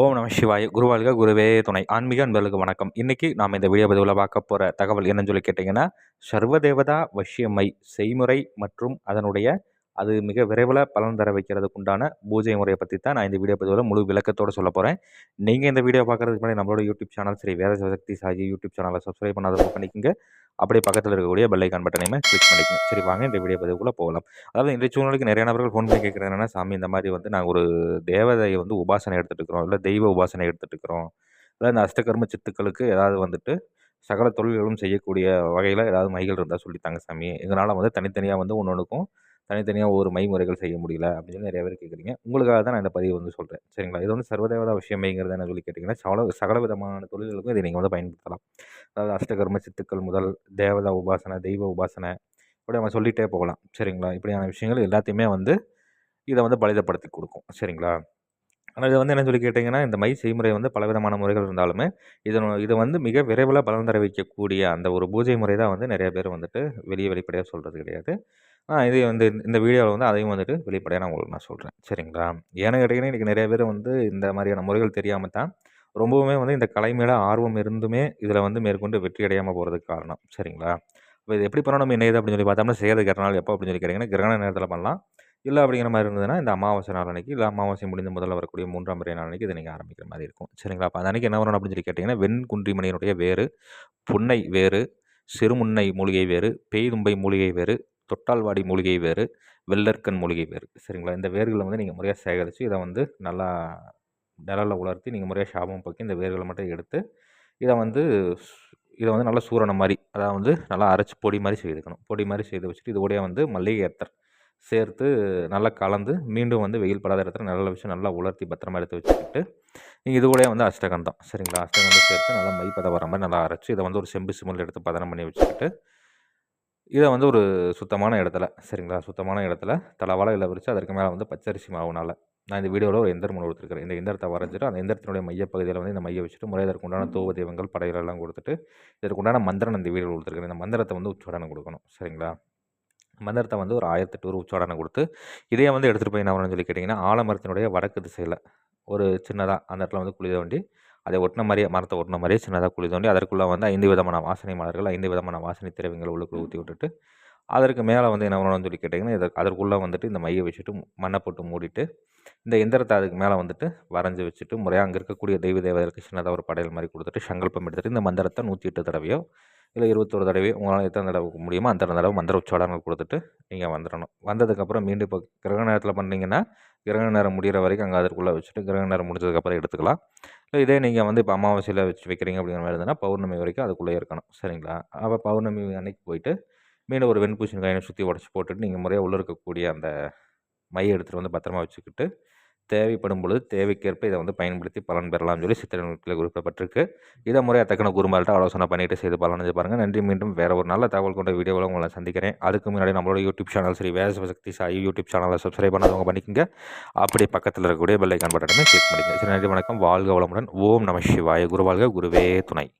ஓம் நம சிவாய குருவாழ்க குருவே துணை. ஆன்மீக அன்பர்களுக்கு வணக்கம். இன்றைக்கி நாம் இந்த வீடியோ பதிவில் பார்க்க போகிற தகவல் என்னன்னு சொல்லி கேட்டிங்கன்னா சர்வதேவதா வசியம்மை செய்முறை மற்றும் அதனுடைய அது மிக விரைவில் பலன் தர வைக்கிறதுக்கு உண்டான பூஜை முறையை பற்றி தான் நான் இந்த வீடியோ பதிவில் முழு விளக்கத்தோடு சொல்ல போகிறேன் நீங்கள் இந்த வீடியோ பார்க்குறதுக்கு முன்னாடி நம்மளோட யூடியூப் சேனல் சரி வேத சக்தி சாஜி யூடியூப் சேனலை சப்ஸ்கிரைப் பண்ணாத பண்ணிக்கோங்க. அப்படியே பக்கத்தில் இருக்கக்கூடிய பெல்லைக்கான் பட்டனையுமே கிளிக் பண்ணிக்கோங்க. சரி வாங்க இந்த வீடியோ பதிவுக்குள்ளே போகலாம். அதாவது இன்றைய சூழ்நிலைக்கு நிறைய நபர்கள் ஃபோன் பண்ணி கேட்குறது என்னென்னா சாமி இந்த மாதிரி வந்து நாங்கள் ஒரு தேவதையை வந்து உபாசனை எடுத்துகிட்டு இருக்கிறோம். இல்லை தெய்வ உபாசனை எடுத்துகிட்டு இருக்கிறோம். இல்லை இந்த அஷ்டகர்ம சித்துக்களுக்கு ஏதாவது வந்துட்டு சகல தொழில்களும் செய்யக்கூடிய வகையில் ஏதாவது மைகள் இருந்தால் சொல்லித்தாங்க சாமி. எங்களால் வந்து தனித்தனியாக வந்து ஒன்று ஒன்றுக்கும் தனித்தனியாக ஒரு மைமுறைகள் செய்ய முடியல அப்படின்னு சொல்லி நிறைய பேர் கேட்குறீங்க. உங்களுக்காக தான் நான் இந்த பதிவு வந்து சொல்கிறேன் சரிங்களா? இது வந்து சர்வதேவதா விஷயமைங்கிறது என்ன சொல்லி கேட்டிங்கன்னா சகல சகல விதமான தொழில்களுக்கும் இதை நீங்கள் வந்து பயன்படுத்தலாம். அதாவது அஷ்டகர்ம சித்துக்கள் முதல் தேவதா உபாசனை தெய்வ உபாசனை இப்படி நம்ம சொல்லிகிட்டே போகலாம். சரிங்களா? இப்படியான விஷயங்கள் எல்லாத்தையுமே வந்து இதை வந்து பலிதப்படுத்தி கொடுக்கும். சரிங்களா? ஆனால் இது வந்து என்ன சொல்லி கேட்டிங்கன்னா இந்த மை செய்முறை வந்து பலவிதமான முறைகள் இருந்தாலுமே இதன் இதை வந்து மிக விரைவில் பலன் தர வைக்கக்கூடிய அந்த ஒரு பூஜை முறை தான் வந்து நிறைய பேர் வந்துட்டு வெளியே வெளிப்படையாக சொல்கிறது கிடையாது. இதே வந்து இந்த வீடியோவில் வந்து அதையும் வந்துட்டு வெளிப்படையாக நான் உங்களுக்கு நான் சொல்கிறேன் சரிங்களா? ஏன்னு கேட்டிங்கன்னா இன்றைக்கி நிறைய பேர் வந்து இந்த மாதிரியான முறைகள் தெரியாமல் தான் ரொம்பவுமே வந்து இந்த கலை மேலே ஆர்வம் இருந்துமே இதில் வந்து மேற்கொண்டு வெற்றி அடையாமல் போகிறதுக்கு காரணம். சரிங்களா? இப்போ இது எப்படி பண்ணணும் என்ன ஏது அப்படின்னு சொல்லி பார்த்தோம்னா செய்யறது கிரணால் எப்போ அப்படின்னு சொல்லி கேட்டிங்கன்னா கிரகண நேரத்தில் பண்ணலாம். இல்லை அப்படிங்கிற மாதிரி இருந்ததுன்னா இந்த அமாவாசை நாள் அன்றைக்கி இல்லை அமாவாசை முடிந்த முதல்ல வரக்கூடிய மூன்றாம் பிறை நாள் அன்றைக்கி இதை நீங்கள் ஆரம்பிக்கிற மாதிரி இருக்கும். சரிங்களா? அப்போ அன்றைக்கி என்ன வரணும் அப்படின்னு சொல்லி கேட்டிங்கன்னா வெண்குன்றிமணியினுடைய வேறு புன்னை வேறு சிறுமுன்னை மூலிகை வேறு பெய்தும்பை மூலிகை வேறு தொட்டால்வாடி மூலிகை வேறு வெள்ளற்கண் மூலிகை வேறு. சரிங்களா? இந்த வேர்களை வந்து நீங்கள் முறையாக சேகரித்து இதை வந்து நல்லா நிழலில் உலர்த்தி நீங்கள் முறையாக ஷாபம் போக்கி இந்த வேர்களை மட்டும் எடுத்து இதை வந்து இதை வந்து நல்லா சூரணம் மாதிரி அதாவது வந்து நல்லா அரைச்சி பொடி மாதிரி செய்துக்கணும். பொடி மாதிரி செய்து வச்சுட்டு இது வந்து மல்லிகை ஏத்தர் சேர்த்து நல்லா கலந்து மீண்டும் வந்து வெயில் படாத இடத்துல நல்ல விஷயம் நல்லா உலர்த்தி பத்திரமா எடுத்து வச்சுக்கிட்டு நீங்கள் இது கூட வந்து அஷ்டகந்தம் சரிங்களா? அஷ்டகந்தம் சேர்த்து நல்லா மைப்பதம் வர மாதிரி நல்லா அரைச்சி இதை வந்து ஒரு செம்பு சிமில் எடுத்து பதனம் பண்ணி வச்சுக்கிட்டு இதை வந்து ஒரு சுத்தமான இடத்துல சரிங்களா? சுத்தமான இடத்துல தலைவாழ இல்லை விரித்து அதற்கு மேலே வந்து பச்சரிசி மாவுனால் நான் இந்த வீடியோவில் ஒரு எந்திரம் ஒன்று கொடுத்துருக்கேன் இந்த எந்திரத்தை வரைஞ்சிட்டு அந்த எந்திரத்தினுடைய மையப்பகுதியில் வந்து இந்த மைய வச்சுட்டு முறை இதற்கு உண்டான தோவ தெய்வங்கள் படைகளெல்லாம் கொடுத்துட்டு இதற்கு உண்டான மந்திரம் இந்த வீடியோ கொடுத்துருக்கேன் இந்த மந்திரத்தை வந்து உச்சோடனம் கொடுக்கணும். சரிங்களா? மந்திரத்தை வந்து ஒரு ஆயிரத்தெட்டு ஒரு உச்சோடனை கொடுத்து இதே வந்து எடுத்துகிட்டு போய் என்ன சொல்லி கேட்டிங்கன்னா ஆலமரத்தினுடைய வடக்கு திசையில் ஒரு சின்னதாக அந்த இடத்துல வந்து குளித வண்டி அதை ஒட்டின மாதிரியே மரத்தை ஒட்டின மாதிரியே சின்னதாக குழி தோண்டி அதற்குள்ளே வந்து ஐந்து விதமான வாசனை மலர்கள் ஐந்து விதமான வாசனை திரவியங்கள் உள்ளுக்கு ஊற்றி விட்டுட்டு அதற்கு மேலே வந்து என்ன பண்ணணும்னு சொல்லி கேட்டிங்கன்னா இதற்கு அதற்குள்ளே வந்துட்டு இந்த மையை வச்சுட்டு மண்ணை போட்டு மூடிட்டு இந்த எந்திரத்தை அதுக்கு மேலே வந்துட்டு வரைஞ்சி வச்சுட்டு முறையாக அங்கே இருக்கக்கூடிய தெய்வ தேவதற்கு சின்னதாக ஒரு படையல் மாதிரி கொடுத்துட்டு சங்கல்பம் எடுத்துகிட்டு இந்த மந்திரத்தை நூற்றி எட்டு தடவையோ இல்லை இருபத்தொரு தடவை உங்களால் எத்தனை தடவை முடியுமோ அந்த தடவை மந்திர உச்சாடங்கள் கொடுத்துட்டு நீங்கள் வந்துடணும். வந்ததுக்கப்புறம் மீண்டும் இப்போ கிரக நேரத்தில் பண்ணிங்கன்னா கிரக நேரம் முடிகிற வரைக்கும் அங்கே அதற்குள்ளே வச்சுட்டு கிரக நேரம் முடிஞ்சதுக்கப்புறம் எடுத்துக்கலாம். இல்லை இதே நீங்கள் வந்து இப்போ அமாவாசையில் வச்சு வைக்கிறீங்க அப்படிங்கிற மாதிரி இருந்ததுன்னா பௌர்ணமி வரைக்கும் அதுக்குள்ளே இருக்கணும். சரிங்களா? அப்போ பௌர்ணமி அன்னைக்கு போயிட்டு மீண்டும் ஒரு வெண்பூசணி காயினை சுற்றி உடச்சி போட்டுட்டு நீங்கள் முறையாக உள்ளே இருக்கக்கூடிய அந்த மையை எடுத்துகிட்டு வந்து பத்திரமா வச்சுக்கிட்டு தேவைப்படும் பொழுது தேவைக்கேற்ப இதை வந்து பயன்படுத்தி பலன் பெறலாம்னு சொல்லி சித்திரத்தில் குறிப்பிடப்பட்டிருக்கு. இதை முறையாக தக்கன குருமால்கிட்ட ஆலோசனை பண்ணிட்டு செய்து பலன் பாருங்கள் நன்றி. மீண்டும் வேறு ஒரு நல்ல தகவல் கொண்ட வீடியோவில் உங்களை சந்திக்கிறேன். அதுக்கு முன்னாடி நம்மளோட யூடியூப் சேனல் சரி வேத சக்தி சாய் யூடியூப் சேனலை சப்ஸ்கிரைப் பண்ணாதவங்க பண்ணிக்கோங்க. அப்படியே பக்கத்தில் இருக்கக்கூடிய பெல்லைக்கான் பட்டனை கிளிக் பண்ணிக்கங்க. சரி நன்றி. வணக்கம். வாழ்க வளமுடன். ஓம் நம சிவாய. குருவாழ்க. குருவே துணை.